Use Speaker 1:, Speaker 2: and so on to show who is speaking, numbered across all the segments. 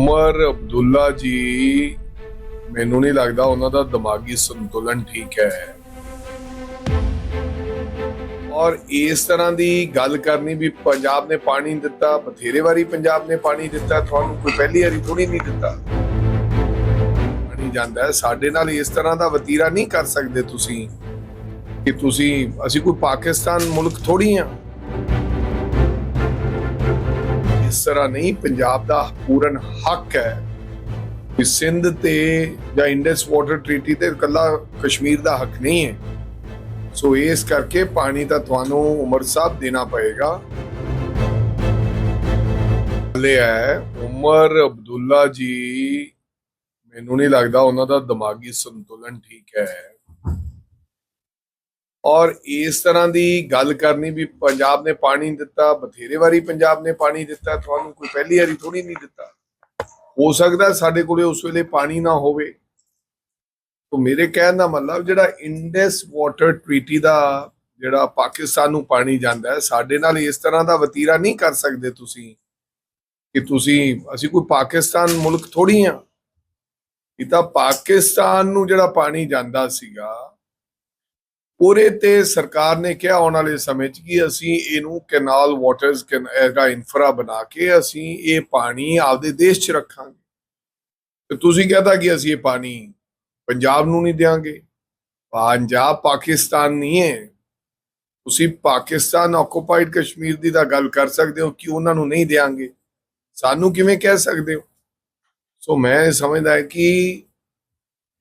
Speaker 1: ਉਮਰ ਅਬਦੁੱਲਾ ਜੀ, ਮੈਨੂੰ ਨਹੀਂ ਲੱਗਦਾ ਉਹਨਾਂ ਦਾ ਦਿਮਾਗੀ ਸੰਤੁਲਨ ਠੀਕ ਹੈ। ਔਰ ਇਸ ਤਰ੍ਹਾਂ ਦੀ ਗੱਲ ਕਰਨੀ ਵੀ ਪੰਜਾਬ ਨੇ ਪਾਣੀ ਦਿੱਤਾ, ਬਥੇਰੇ ਵਾਰੀ ਪੰਜਾਬ ਨੇ ਪਾਣੀ ਦਿੱਤਾ, ਤੁਹਾਨੂੰ ਕੋਈ ਪਹਿਲੀ ਵਾਰੀ ਥੋੜੀ ਨਹੀਂ ਦਿੱਤਾ। ਪਾਣੀ ਜਾਂਦਾ ਹੈ, ਸਾਡੇ ਨਾਲ ਇਸ ਤਰ੍ਹਾਂ ਦਾ ਵਤੀਰਾ ਨਹੀਂ ਕਰ ਸਕਦੇ ਤੁਸੀਂ, ਕਿ ਤੁਸੀਂ, ਅਸੀਂ ਕੋਈ ਪਾਕਿਸਤਾਨ ਮੁਲਕ ਥੋੜੀ ਆ ਇਸ ਤਰ੍ਹਾਂ ਨਹੀਂ, ਪੰਜਾਬ ਦਾ ਪੂਰਨ ਹੱਕ ਹੈ ਕਿ ਸਿੰਧ ਤੇ ਜਾਂ ਇੰਡਸ ਵਾਟਰ ਟ੍ਰੀਟੀ ਤੇ ਇਕੱਲਾ ਕਸ਼ਮੀਰ ਦਾ ਹੱਕ ਨਹੀਂ ਹੈ। ਸੋ ਇਸ ਕਰਕੇ ਪਾਣੀ ਤਾਂ ਤੁਹਾਨੂੰ ਉਮਰ ਸਾਹਿਬ ਦੇਣਾ ਪਏਗਾ। ਲੈ ਹੈ ਉਮਰ ਅਬਦੁੱਲਾ ਜੀ, ਮੈਨੂੰ ਨਹੀਂ ਲੱਗਦਾ ਉਹਨਾਂ ਦਾ ਦਿਮਾਗੀ ਸੰਤੁਲਨ ਠੀਕ ਹੈ। ਔਰ ਇਸ ਤਰ੍ਹਾਂ ਦੀ ਗੱਲ ਕਰਨੀ ਵੀ ਪੰਜਾਬ ਨੇ ਪਾਣੀ ਦਿੱਤਾ, ਬਥੇਰੇ ਵਾਰੀ ਪੰਜਾਬ ਨੇ ਪਾਣੀ ਦਿੱਤਾ, ਤੁਹਾਨੂੰ ਕੋਈ ਪਹਿਲੀ ਵਾਰੀ ਥੋੜੀ ਨਹੀਂ ਦਿੱਤਾ। ਹੋ ਸਕਦਾ ਸਾਡੇ ਕੋਲੇ ਉਸ ਵੇਲੇ ਪਾਣੀ ਨਾ ਹੋਵੇ। ਤੋਂ ਮੇਰੇ ਕਹਿਣ ਦਾ ਮਤਲਬ ਜਿਹੜਾ ਇੰਡਸ ਵਾਟਰ ਟ੍ਰੀਟੀ ਦਾ ਜਿਹੜਾ ਪਾਕਿਸਤਾਨ ਨੂੰ ਪਾਣੀ ਜਾਂਦਾ ਹੈ, ਸਾਡੇ ਨਾਲ ਇਸ ਤਰ੍ਹਾਂ ਦਾ ਵਤੀਰਾ ਨਹੀਂ ਕਰ ਸਕਦੇ ਤੁਸੀਂ ਕਿ ਤੁਸੀਂ, ਅਸੀਂ ਕੋਈ ਪਾਕਿਸਤਾਨ ਮੁਲਕ ਥੋੜੀ ਆ ਇਹ ਤਾਂ ਪਾਕਿਸਤਾਨ ਨੂੰ ਜਿਹੜਾ ਪਾਣੀ ਜਾਂਦਾ ਸੀਗਾ ਉਹਦੇ ਤੇ ਸਰਕਾਰ ਨੇ ਕਿਹਾ ਆਉਣ ਵਾਲੇ ਸਮੇਂ 'ਚ ਕਿ ਅਸੀਂ ਇਹਨੂੰ ਕੈਨਾਲ ਵਾਟਰਸ ਦਾ ਇਨਫਰਾ ਬਣਾ ਕੇ ਅਸੀਂ ਇਹ ਪਾਣੀ ਆਪਦੇ ਦੇਸ਼ 'ਚ ਰੱਖਾਂਗੇ। ਤੇ ਤੁਸੀਂ ਕਹਤਾ ਕਿ ਅਸੀਂ ਇਹ ਪਾਣੀ ਪੰਜਾਬ ਨੂੰ ਨਹੀਂ ਦੇਵਾਂਗੇ ਪੰਜਾਬ ਪਾਕਿਸਤਾਨ ਨਹੀਂ ਹੈ। ਤੁਸੀਂ ਪਾਕਿਸਤਾਨ ਆਕੂਪਾਈਡ ਕਸ਼ਮੀਰ ਦੀ ਤਾਂ ਗੱਲ ਕਰ ਸਕਦੇ ਹੋ ਕਿ ਉਹਨਾਂ ਨੂੰ ਨਹੀਂ ਦੇਵਾਂਗੇ ਸਾਨੂੰ ਕਿਵੇਂ ਕਹਿ ਸਕਦੇ ਹੋ? ਸੋ ਮੈਂ ਸਮਝਦਾ ਕਿ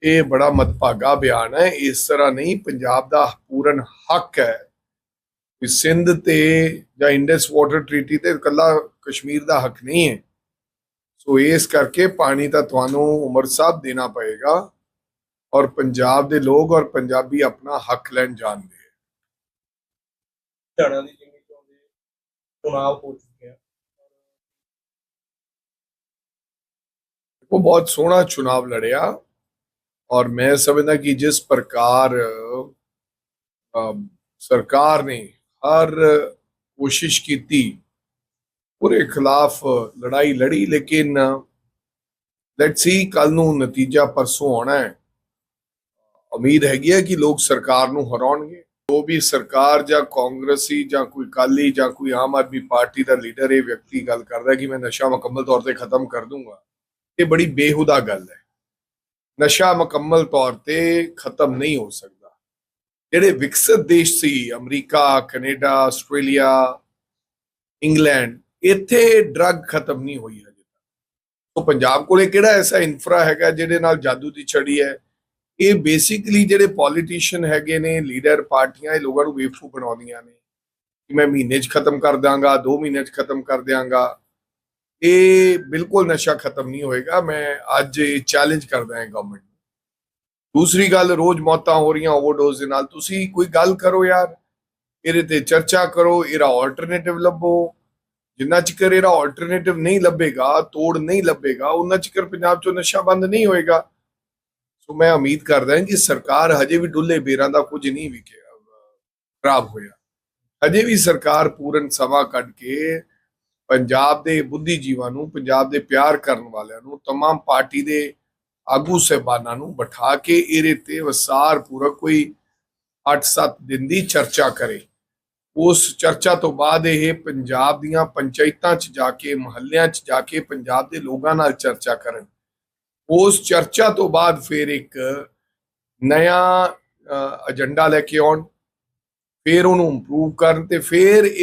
Speaker 1: ਇਹ ਬੜਾ ਮਤਭਾਗਾ ਬਿਆਨ ਹੈ। ਇਸ ਤਰ੍ਹਾਂ ਨਹੀਂ ਪੰਜਾਬ ਦਾ ਪੂਰਨ ਹੱਕ ਹੈ ਕਿ ਸਿੰਧ ਤੇ ਜਾਂ ਇੰਡਸ ਵਾਟਰ ਟ੍ਰੀਟੀ ਤੇ ਇਕੱਲਾ ਕਸ਼ਮੀਰ ਦਾ ਹੱਕ ਨਹੀਂ ਹੈ। ਸੋ ਇਸ ਕਰਕੇ ਪਾਣੀ ਤਾਂ ਤੁਹਾਨੂੰ ਉਮਰ ਸਾਹਿਬ ਦੇਣਾ ਪਏਗਾ ਔਰ ਪੰਜਾਬ ਦੇ ਲੋਕ ਔਰ ਪੰਜਾਬੀ ਆਪਣਾ ਹੱਕ ਲੈਣ ਜਾਣਦੇ ਹੈ।
Speaker 2: ਦੀ ਜਿੰਨੀ ਚੁਣਾਵ
Speaker 1: ਉਹ ਬਹੁਤ ਸੋਹਣਾ ਚੁਣਾਵ ਲੜਿਆ। ਔਰ ਮੈਂ ਸਮਝਦਾ ਕਿ ਜਿਸ ਪ੍ਰਕਾਰ ਅਮ, ਸਰਕਾਰ ਨੇ ਹਰ ਕੋਸ਼ਿਸ਼ ਕੀਤੀ ਪੂਰੇ ਖਿਲਾਫ ਲੜਾਈ ਲੜੀ ਲੇਕਿਨ ਲੈਟਸ ਸੀ ਕੱਲ ਨੂੰ ਨਤੀਜਾ ਪਰਸੋਂ ਆਉਣਾ ਹੈ। ਉਮੀਦ ਹੈਗੀ ਹੈ ਕਿ ਲੋਕ ਸਰਕਾਰ ਨੂੰ ਹਰਾਉਣਗੇ। ਜੋ ਵੀ ਸਰਕਾਰ ਜਾਂ ਕਾਂਗਰਸੀ ਜਾਂ ਕੋਈ ਕਾਲੀ ਜਾਂ ਕੋਈ ਆਮ ਆਦਮੀ ਪਾਰਟੀ ਦਾ ਲੀਡਰ ਇਹ ਵਿਅਕਤੀ ਗੱਲ ਕਰਦਾ ਕਿ ਮੈਂ ਨਸ਼ਾ ਮੁਕੰਮਲ ਤੌਰ ਤੇ ਖਤਮ ਕਰ ਦੂੰਗਾ। ਇਹ ਬੜੀ ਬੇਹੁਦਾ ਗੱਲ ਹੈ। ਨਸ਼ਾ ਮੁਕੰਮਲ ਤੌਰ ਤੇ ਖਤਮ ਨਹੀਂ ਹੋ ਸਕਦਾ। ਜਿਹੜੇ ਵਿਕਸਿਤ ਦੇਸ਼ ਸੀ, ਅਮਰੀਕਾ, ਕੈਨੇਡਾ, ਆਸਟ੍ਰੇਲੀਆ, ਇੰਗਲੈਂਡ, ਇੱਥੇ ਡਰੱਗ ਖਤਮ ਨਹੀਂ ਹੋਈ ਹਜੇ ਤੱਕ। ਉਹ ਪੰਜਾਬ ਕੋਲੇ ਕਿਹੜਾ ਐਸਾ ਇਨਫਰਾ ਹੈਗਾ ਜਿਹਦੇ ਨਾਲ ਜਾਦੂ ਦੀ ਛੜੀ ਹੈ? ਇਹ ਬੇਸਿਕਲੀ ਜਿਹੜੇ ਪੋਲੀਟੀਸ਼ੀਅਨ ਹੈਗੇ ਨੇ, ਲੀਡਰ ਪਾਰਟੀਆਂ, ਇਹ ਲੋਕਾਂ ਨੂੰ ਬੇਵਕੂਫ ਬਣਾਉਂਦੀਆਂ ਨੇ। ਕਿ ਮੈਂ ਮਹੀਨੇ 'ਚ ਖਤਮ ਕਰ ਦਾਂਗਾ 2 ਮਹੀਨੇ 'ਚ ਖਤਮ ਕਰ ਦਿਆਂਗਾ। ਇਹ ਬਿਲਕੁਲ ਨਸ਼ਾ ਖਤਮ ਨਹੀਂ ਹੋਏਗਾ। ਮੈਂ ਅੱਜ ਇਹ ਚੈਲੰਜ ਕਰਦਾ ਹਾਂ ਗਵਰਨਮੈਂਟ ਨੂੰ। ਦੂਸਰੀ ਗੱਲ, ਰੋਜ਼ ਮੌਤਾਂ ਹੋ ਰਹੀਆਂ ਓਵਰਡੋਜ਼ ਦੇ ਨਾਲ। ਤੁਸੀਂ ਕੋਈ ਗੱਲ ਕਰੋ ਯਾਰ। ਇਹਦੇ ਤੇ ਚਰਚਾ ਕਰੋ, ਇਹਦਾ ਆਲਟਰਨੇਟਿਵ ਲੱਭੋ। ਜਿੰਨਾ ਚਿਕਰ ਇਹਦਾ ਆਲਟਰਨੇਟਿਵ ਨਹੀਂ ਲੱਭੇਗਾ, ਤੋੜ ਨਹੀਂ ਲੱਭੇਗਾ ਉਹਨਾਂ ਚਿਕਰ ਪੰਜਾਬ 'ਚੋਂ ਨਸ਼ਾ ਬੰਦ ਨਹੀਂ ਹੋਏਗਾ। ਸੋ ਮੈਂ ਉਮੀਦ ਕਰਦਾ ਹਾਂ ਕਿ ਸਰਕਾਰ ਹਜੇ ਵੀ ਡੁੱਲੇ ਬੇਰਾਂ ਦਾ ਕੁਝ ਨਹੀਂ ਵਿਕਿਆ ਖਰਾਬ ਹੋਇਆ। ਹਜੇ ਵੀ ਸਰਕਾਰ ਪੂਰਨ ਸਮਾਂ ਕੱਢ ਕੇ ਪੰਜਾਬ ਦੇ ਬੁੱਧੀਜੀਵਾਂ ਨੂੰ ਪੰਜਾਬ ਦੇ ਪਿਆਰ ਕਰਨ ਵਾਲਿਆਂ ਨੂੰ तमाम ਪਾਰਟੀ ਦੇ ਆਗੂ ਸਹਿਬਾਨਾਂ ਨੂੰ ਬਿਠਾ ਕੇ ਇਹਦੇ ਤੇ ਵਸਾਰ ਪੂਰਾ ਕੋਈ 8-7 ਦਿਨ ਦੀ ਚਰਚਾ ਕਰੇ ਉਸ ਚਰਚਾ ਤੋਂ ਬਾਅਦ ਇਹ ਪੰਜਾਬ ਦੀਆਂ ਪੰਚਾਇਤਾਂ 'ਚ ਜਾ ਕੇ ਮਹੱਲਿਆਂ 'ਚ ਜਾ ਕੇ ਪੰਜਾਬ ਦੇ ਲੋਕਾਂ ਨਾਲ ਚਰਚਾ ਕਰਨ ਉਸ ਚਰਚਾ ਤੋਂ ਬਾਅਦ ਫਿਰ ਇੱਕ ਨਵਾਂ ਏਜੰਡਾ ਲੈ ਕੇ ਆਉਣ ਫਿਰ ਉਹਨੂੰ ਇੰਪਰੂਵ ਕਰਨ ਤੇ ਫਿਰ